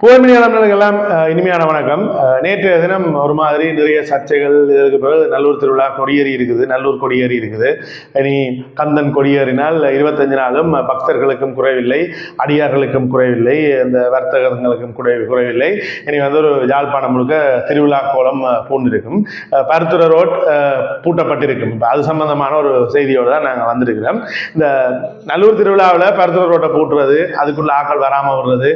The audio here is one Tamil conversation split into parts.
போர்மையான அஹ், இனிமையான வணக்கம். நேற்றைய தினம் ஒரு மாதிரி நிறைய சர்ச்சைகள் இதற்கு பிறகு நல்லூர் திருவிழா கொடியேறி இருக்குது நல்லூர் கொடியேறி இருக்குது. இனி கந்தன் கொடியேறினால் இருபத்தஞ்சு நாளும் பக்தர்களுக்கும் குறைவில்லை அடியார்களுக்கும் குறைவில்லை இந்த வர்த்தகங்களுக்கும் குறை குறைவில்லை. இனி வந்து ஒரு யாழ்ப்பாணம் முழுக்க திருவிழா கோலம் பூண்டிருக்கும். அஹ், ரோட் பூட்டப்பட்டிருக்கும். இப்போ அது சம்பந்தமான ஒரு செய்தியோடு தான் நாங்கள் வந்திருக்கிறோம். இந்த நல்லூர் திருவிழாவில் பருத்துறை ரோட்டை பூட்டுறது அதுக்குள்ள ஆக்கள் வராமல் வர்றது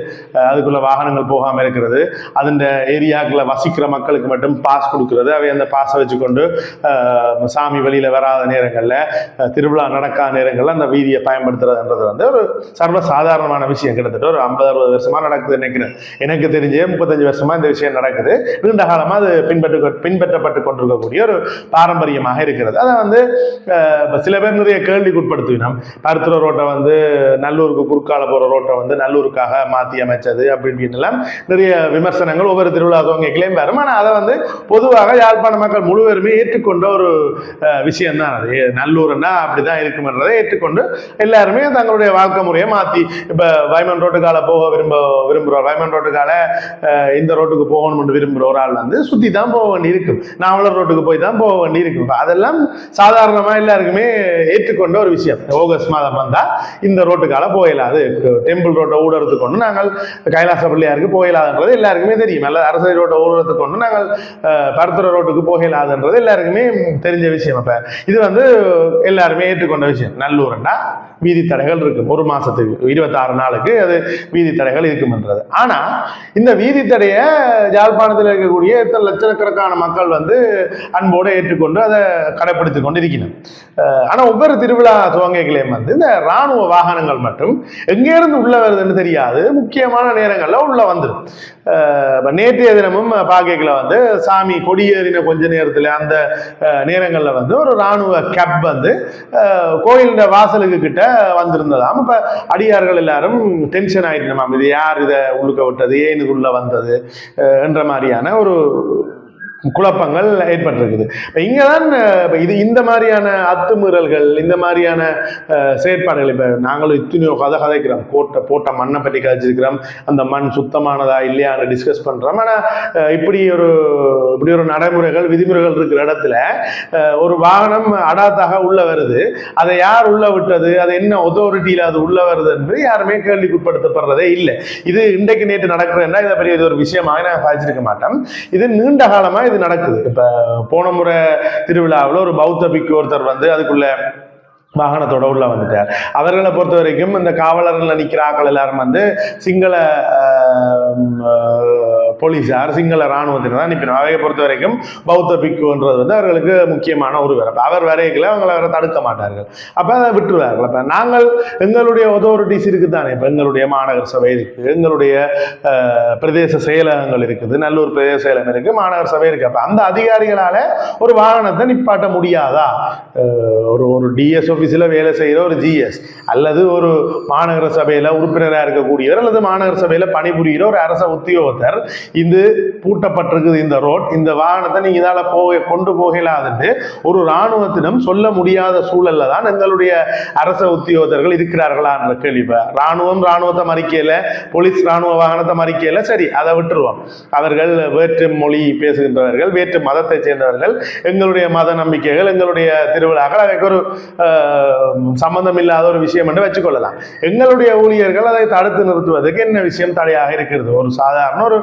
அதுக்குள்ளே வாகனம் வாகனங்கள் போகாமல் இருக்கிறது. அந்த ஏரியாக்களை வசிக்கிற மக்களுக்கு மட்டும் பாஸ் கொடுக்கறது. அவை அந்த பாஸை வச்சுக்கொண்டு சாமி வெளியில் வராத நேரங்களில் திருவிழா நடக்காத நேரங்களில் அந்த வீதியை பயன்படுத்துறதுன்றது வந்து ஒரு சர்வ சாதாரணமான விஷயம். கிட்டத்தட்ட ஒரு ஐம்பது அறுபது வருஷமா நடக்குது நினைக்கிறேன். எனக்கு தெரிஞ்சே முப்பத்தஞ்சு வருஷமா இந்த விஷயம் நடக்குது. நீண்ட காலமாக அது பின்பற்று பின்பற்றப்பட்டு கொண்டிருக்கக்கூடிய ஒரு பாரம்பரியமாக இருக்கிறது. அதை வந்து சில பேர் நிறைய கேள்விக்கு பருத்துற ரோட்டை வந்து நல்லூருக்கு குறுக்கால போகிற ரோட்டை வந்து நல்லூருக்காக மாற்றி அமைச்சது அப்படி இப்படின்னுலாம் நிறைய விமர்சனங்கள் ஒவ்வொரு திருவிழா துவங்கிக்கலையும் வரும். ஆனால் அதை வந்து பொதுவாக யாழ்ப்பாண மக்கள் முழுவதுமே ஏற்றுக்கொண்ட ஒரு விஷயம் தான் அது. நல்லூர்னா நல்லூர்னா அப்படிதான் இருக்குமென்றதை ஏற்றுக்கொண்டு எல்லாருமே தங்களுடைய வாழ்க்கை முறையை மாற்றி இப்போ வைமன் ரோட்டுக்கால போக விரும்ப விரும்புகிறோம் வைமன் ரோட்டுக்கால இந்த ரோட்டுக்கு போகணும்னு விரும்புகிற ஒரு ஆள் வந்து சுற்றி தான் போக வேண்டி இருக்கும் நாவலர் ரோட்டுக்கு போய் தான் போக வேண்டி இருக்கும் அதெல்லாம் சாதாரணமாக எல்லாருக்குமே ஏற்றுக்கொண்ட ஒரு விஷயம். ஆகஸ்ட் மாதம் வந்தால் இந்த ரோட்டுக்கால போயிடாது டெம்பிள் ரோட்டை ஊடுறதுக்கு கொண்டு நாங்கள் கைலாசப்பள்ளி பிள்ளையாருக்கு போயிடாதுன்றது எல்லாருக்குமே தெரியும். அல்லது அரசு ரோட்டை ஊர்வலத்துக்கு கொண்டு நாங்கள் பரத்துற ரோட்டுக்கு போகலாதுன்றது எல்லாருக்குமே தெரிஞ்ச விஷயம். அப்போ இது வந்து எல்லாருமே ஏற்றுக்கொண்ட விஷயம். நல்லூர்னா வீதி தடைகள் இருக்கும். ஒரு மாசத்துக்கு இருபத்தாறு நாளுக்கு அது வீதி தடைகள் இருக்கும்ன்றது. ஆனா இந்த வீதி தடையை யாழ்ப்பாணத்தில் இருக்கக்கூடிய எத்தனை லட்சக்கணக்கான மக்கள் வந்து அன்போடு ஏற்றுக்கொண்டு அதை கடைப்பிடித்து கொண்டு இருக்கணும் ஆனால் ஆனா ஒவ்வொரு திருவிழா துவங்கைகளையும் வந்து இந்த ராணுவ வாகனங்கள் மட்டும் எங்கேருந்து உள்ள வருதுன்னு தெரியாது. முக்கியமான நேரங்களில் உள்ள வந்துடும் இப்போ நேற்றைய தினமும் பாக்கைகளை வந்து சாமி கொடியேறின கொஞ்ச நேரத்தில் அந்த நேரங்களில் வந்து ஒரு ராணுவ கேப் வந்து அஹ், கோயிலின் வாசலுக்கு கிட்ட வந்திருந்ததாம். இப்போ அடியார்கள் எல்லாரும் டென்ஷன் ஆகிட்டு மேம் இது யார் இதை உள்ளுக்க விட்டது? ஏன் இது உள்ளே வந்தது? என்ற மாதிரியான ஒரு குழப்பங்கள் ஏற்பட்டிருக்குது. இப்போ இங்கே தான் இப்போ இது இந்த மாதிரியான அத்துமீறல்கள் இந்த மாதிரியான செயற்பாடுகள் இப்போ நாங்களும் இத்தனையோ கதை கதைக்கிறோம். போட்ட போட்ட மண்ணை பற்றி கதைச்சிருக்கிறோம். அந்த மண் சுத்தமானதா இல்லையான்னு டிஸ்கஸ் பண்ணுறோம் ஆனால் இப்படி ஒரு இப்படி ஒரு நடைமுறைகள் விதிமுறைகள் இருக்கிற இடத்துல ஒரு வாகனம் அடாத்தாக உள்ளே வருது. அதை யார் உள்ளே விட்டது? அது என்ன ஒத்தாரிட்டியில் அது உள்ளே வருது என்று யாருமே கேள்விக்குட்படுத்தப்படுறதே இல்லை. இது இன்றைக்கு நேற்று நடக்கிறதுனா இதை பற்றி இது ஒரு விஷயமாக நான் பாய்ச்சிருக்க மாட்டேன் இது நீண்ட காலமாக இது நடக்குது. இப்போ போன முறை திருவிழாவில் ஒரு பௌத்த பிக்கு ஒருத்தர் வந்து அதுக்குள்ள வாகனத்தோட உள்ள வந்துட்டார். அவர்களை பொறுத்த வரைக்கும் இந்த காவலர்கள் நிற்கிற ஆக்கள் எல்லாரும் வந்து சிங்கள போலீஸார் சிங்கள இராணுவத்தினர் தான் நிற்கணும் அவையை பொறுத்த வரைக்கும் பௌத்த பிக்குன்றது வந்து அவர்களுக்கு முக்கியமான ஒரு வேலை. அவர் வரைகளை அவங்களை அவரை தடுக்க மாட்டார்கள். அப்போ அதை விட்டுருவார்கள். அப்போ நாங்கள் எங்களுடைய ஒதோரிட்டிஸ் இருக்குது தானே இப்போ எங்களுடைய மாநகர சபை இருக்குது எங்களுடைய பிரதேச செயலகங்கள் இருக்குது. நல்லூர் பிரதேச செயலகம் இருக்குது மாநகர சபை இருக்குது அப்போ அந்த அதிகாரிகளால் ஒரு வாகனத்தை நிப்பாட்ட முடியாதா? ஒரு ஒரு டிஎஸ் ஆஃபீஸில் வேலை செய்கிற ஒரு ஜிஎஸ் அல்லது ஒரு மாநகர சபையில் உறுப்பினராக இருக்கக்கூடியவர் அல்லது மாநகர சபையில் பணிபுரிகிற ஒரு அரச உத்தியோகத்தர். இது பூட்டப்பட்டிருக்குது இந்த ரோட். இந்த வாகனத்தை நீங்கள் இதால் போக கொண்டு போகலாதுன்னு ஒரு இராணுவத்திடம் சொல்ல முடியாத சூழல்ல தான் எங்களுடைய அரச உத்தியோகத்தர்கள் இருக்கிறார்களான்ற கேள்வி. இராணுவம் இராணுவத்தை மறிக்கையில் போலீஸ் இராணுவ வாகனத்தை மறிக்கல சரி அதை விட்டுருவோம். அவர்கள் வேற்று மொழி பேசுகின்றவர்கள் வேற்று மதத்தை சேர்ந்தவர்கள் எங்களுடைய மத நம்பிக்கைகள் எங்களுடைய திருவிழாக்கள் அதற்கு ஒரு சம்பந்தம் இல்லாத ஒரு விஷயம் என்று வச்சுக்கொள்ளலாம். எங்களுடைய ஊழியர்கள் அதை தடுத்து நிறுத்துவதற்கு என்ன விஷயம் தடையாக இருக்கிறது? ஒரு சாதாரண ஒரு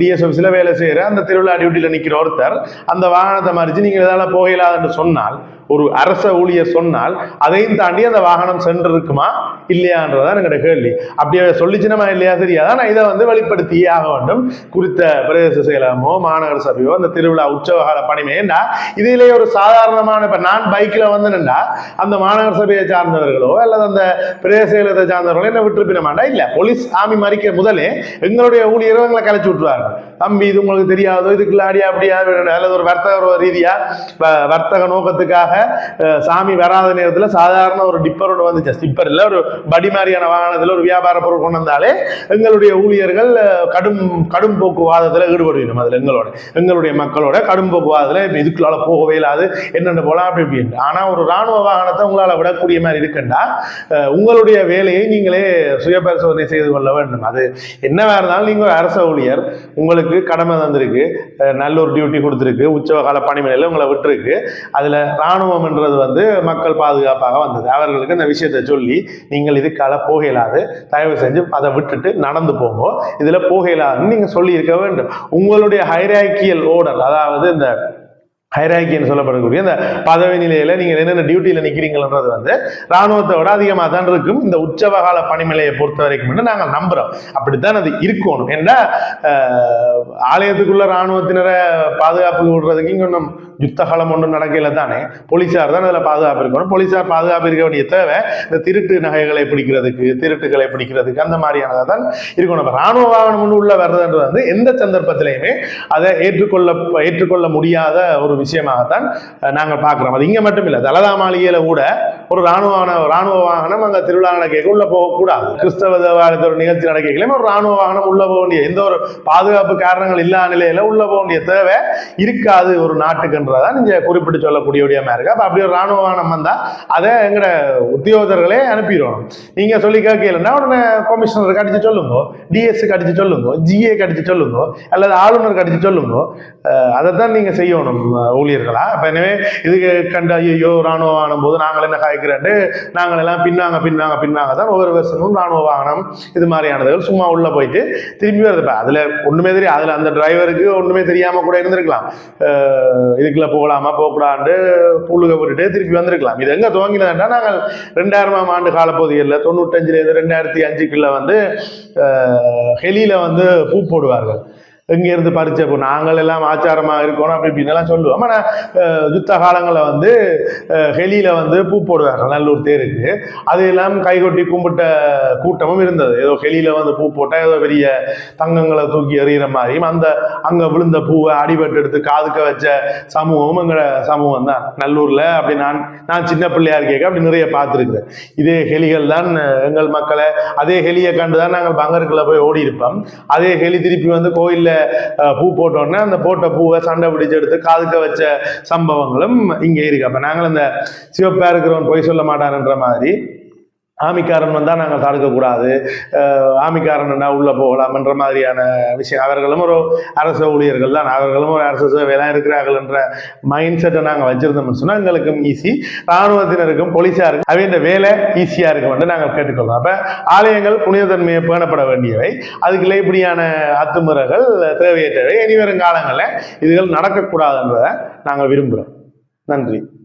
டிஎஸ் ஆஃபீஸில் வேலை செய்கிற அந்த திருவிழா டியூட்டியில் நிற்கிற ஒருத்தர் அந்த வாகனத்தை மறித்து நீங்கள் இதால் போகலாதுன்னு சொன்னால் ஒரு அரச ஊழியர் சொன்னால் அதையும் தாண்டி அந்த வாகனம் சென்றிருக்குமா? இல்லையான்றதான் எங்களோட கேள்வி. அப்படியே சொல்லிச்சினமா இல்லையா தெரியாது? ஆனால் இதை வந்து வெளிப்படுத்தியே ஆக வேண்டும். குறித்த பிரதேச செயலகமோ மாநகர சபையோ அந்த திருவிழா உற்சவகால பணிமேண்டா இதிலே ஒரு சாதாரணமான இப்போ நான் பைக்கில் நின்றா அந்த மாநகர சபையை சார்ந்தவர்களோ அல்லது அந்த பிரதேச செயலகத்தை சார்ந்தவர்களோ என்ன விட்டுருப்பிட மாட்டா? இல்லை. போலீஸ் ஆமி மறிக்க முதலே எங்களுடைய ஊழியர்கள் எங்களை கலைச்சு விட்டுருவாங்க தம்பி இது உங்களுக்கு தெரியாதோ? இதுக்குள்ள அடியா அப்படியா? அல்லது ஒரு வர்த்தக ரீதியா வ- வர்த்தக நோக்கத்துக்காக சாமி வராத நேரத்தில் சாதாரண ஒரு டிப்பரோட வந்துச்சு. டிப்பர் இல்லை ஒரு படி மாதிரியான வாகனத்தில் ஒரு வியாபார பொருள் கொண்டு வந்தாலே எங்களுடைய ஊழியர்கள் கடும் கடும் போக்குவாதத்தில் ஈடுபடுவோம் அதில் எங்களோட. எங்களுடைய மக்களோட கடும் போக்குவாதத்தில் இப்ப இதுக்குள்ளால போகவே இல்லாது என்னென்ன போகலாம் அப்படி இப்படின்னு ஆனால் ஒரு ராணுவ வாகனத்தை உங்களால் விடக்கூடிய மாதிரி இருக்குண்டா உங்களுடைய வேலையை நீங்களே சுய பரிசோதனை செய்து கொள்ள வேண்டும். அது என்னவா இருந்தாலும் நீங்கள் அரச ஊழியர் உங்களுக்கு கடமை தந்திருக்கு நல்ல ஒரு டியூட்டி கொடுத்துருக்கு உச்சவகால பணிமனையில் உங்களை விட்டுருக்கு அதில் அதுல ராணுவம்ன்றது வந்து மக்கள் பாதுகாப்பாக வந்தது. அவர்களுக்கு இந்த விஷயத்தை சொல்லி நீங்கள் இதுக்கால போகலாது தயவு செஞ்சு அதை விட்டுட்டு நடந்து போங்க. இதில் போகலாதுன்னு நீங்கள் சொல்லியிருக்க வேண்டும். உங்களுடைய ஹைராக்கியல் ஓடல் அதாவது இந்த ஹைராக்கின்னு சொல்லப்படக்கூடிய இந்த பதவி நிலையில நீங்க என்னென்ன டியூட்டியில நிக்கிறீங்கன்றது வந்து ராணுவத்தை விட அதிகமாக தான் இருக்கும். இந்த உற்சவகால பணிமலையை பொறுத்த வரைக்கும் நாங்கள் நம்புறோம். அப்படித்தான் அது இருக்கணும். ஏன்னா ஆலயத்துக்குள்ள ராணுவத்தினரை பாதுகாப்பு விடுறதுக்கு இங்கே ஒன்றும் யுத்த காலம் ஒன்றும் நடக்கல தானே. போலீஸார் தான் அதில் பாதுகாப்பு இருக்கணும். போலீஸார் பாதுகாப்பு இருக்க வேண்டிய தேவை இந்த திருட்டு நகைகளை பிடிக்கிறதுக்கு திருட்டுகளை பிடிக்கிறதுக்கு அந்த மாதிரியானதாக தான் இருக்கணும். இப்போ ராணுவ வாகனம் உள்ள வர்றதுன்றது வந்து எந்த சந்தர்ப்பத்திலையுமே அதை ஏற்றுக்கொள்ள ஏற்றுக்கொள்ள முடியாத ஒரு விஷயமாகத்தான் நாங்கள் பார்க்குறோம். அது இங்கே மட்டும் இல்லை தலதா மாளிகையில் கூட ஒரு ராணுவ ராணுவ வாகனம் அங்கே திருவிழா நடக்க உள்ள போகக்கூடாது. கிறிஸ்தவ தேவாலயத்தில் ஒரு நிகழ்ச்சி நடக்கலாம் ஒரு ராணுவ வாகனம் உள்ள போக வேண்டிய எந்த ஒரு பாதுகாப்பு காரணங்கள் இல்லாத நிலையில உள்ள போக வேண்டிய தேவை இருக்காது ஒரு நாட்டுக்குன்றதான் நீங்க குறிப்பிட்டு சொல்லக்கூடிய விடயமா இருக்கு. அப்ப அப்படி ஒரு ராணுவ வாகனம் வந்தா அதை எங்கட உத்தியோகர்களே அனுப்பிடுவோம் நீங்க சொல்லி கேட்கலன்னா உடனே கமிஷனர் கடிச்சு சொல்லுங்க டிஎஸ் கடிச்சு சொல்லுங்க ஜிஏ கடிச்சு சொல்லுங்க அல்லது ஆளுநர் கடிச்சு சொல்லுங்க அதை தான் நீங்க செய்யணும் ஊழியர்களா? அப்ப எனவே இதுக்கு கண்ட ஐயோ ராணுவ வாகனம் போது நாங்கள் என்ன காய்க்கிறேன் நாங்கள் எல்லாம் பின்னாங்க பின்னாங்க பின்னாங்க தான் ஒவ்வொரு வருஷமும் ராணுவ வாகனம் இது மாதிரியானதுகள் சும்மா உள்ள போயிட்டு திரும்பி வருது. இப்போ அதில் ஒன்றுமே தெரியும் அதில் அந்த டிரைவருக்கு ஒன்றுமே தெரியாமல் கூட இருந்திருக்கலாம். இதுக்குள்ளே இதுக்குள்ள போகலாமா போகக்கூடாது புழுக போட்டுட்டு திருப்பி வந்திருக்கலாம். இது எங்கே துவங்கினதுன்னா நாங்கள் ரெண்டாயிரமாம் ஆண்டு காலப்பகுதிகளில் தொண்ணூற்றஞ்சிலேருந்து ரெண்டாயிரத்தி அஞ்சுக்குள்ள வந்து ஹெலியில் வந்து பூ போடுவார்கள். எங்கேருந்து பறிச்ச இப்போ நாங்கள் எல்லாம் ஆச்சாரமாக இருக்கணும் அப்படி இப்படின்னு எல்லாம் சொல்லுவோம். ஆனால் யுத்த காலங்களில் வந்து ஹெலியில் வந்து பூ போடுவார்கள் நல்லூர் தேருக்கு. அது எல்லாம் கைகொட்டி கும்பிட்ட கூட்டமும் இருந்தது. ஏதோ ஹெலியில் வந்து பூ போட்டால் ஏதோ பெரிய தங்கங்களை தூக்கி எறிகிற மாதிரியும் அந்த அங்கே விழுந்த பூவை அடிபட்டு எடுத்து காதுக்க வச்ச சமூகமும் எங்களோட சமூகம் தான். நல்லூரில் அப்படி நான் நான் சின்ன பிள்ளையா இருக்கேன் அப்படி நிறைய பார்த்துருக்குறேன். இதே ஹெலிகள் தான் எங்கள் மக்களை அதே ஹெலியை கண்டு தான் நாங்கள் பங்கருக்குள்ள போய் ஓடி இருப்போம் அதே ஹெலி திருப்பி வந்து கோயிலில் பூ போட்டோன்னே அந்த போட்ட பூவை சண்டை பிடிச்சு எடுத்து காதுக்க வச்ச சம்பவங்களும் இங்க இருக்கு. அப்போ நாங்கள் இந்த சிவப்பா இருக்கிறவன் பொய் சொல்ல மாட்டான்ன்ற மாதிரி ஆமிக்காரன் வந்தால் நாங்கள் தடுக்கக்கூடாது ஆமிக்காரன்னா உள்ளே போகலாம்ன்ற மாதிரியான விஷயம். அவர்களும் ஒரு அரசு ஊழியர்கள் தான். அவர்களும் ஒரு அரசு சேவையெல்லாம் இருக்கிறார்கள் என்ற மைண்ட் செட்டை நாங்கள் வச்சிருந்தோம்னு சொன்னால் எங்களுக்கும் ஈஸி இராணுவத்தினருக்கும் போலீஸாருக்கும் அவை இந்த வேலை ஈஸியாக இருக்கும் என்று நாங்கள் கேட்டுக்கொள்வோம் அப்போ ஆலயங்கள் புனிதத்தன்மையை பேணப்பட வேண்டியவை. அதுக்குள்ளே இப்படியான அத்துமுறைகள் தேவையற்றவை. இனி வரும் காலங்களில் இதுகள் நடக்கக்கூடாதுன்றதை நாங்கள் விரும்புகிறோம் நன்றி.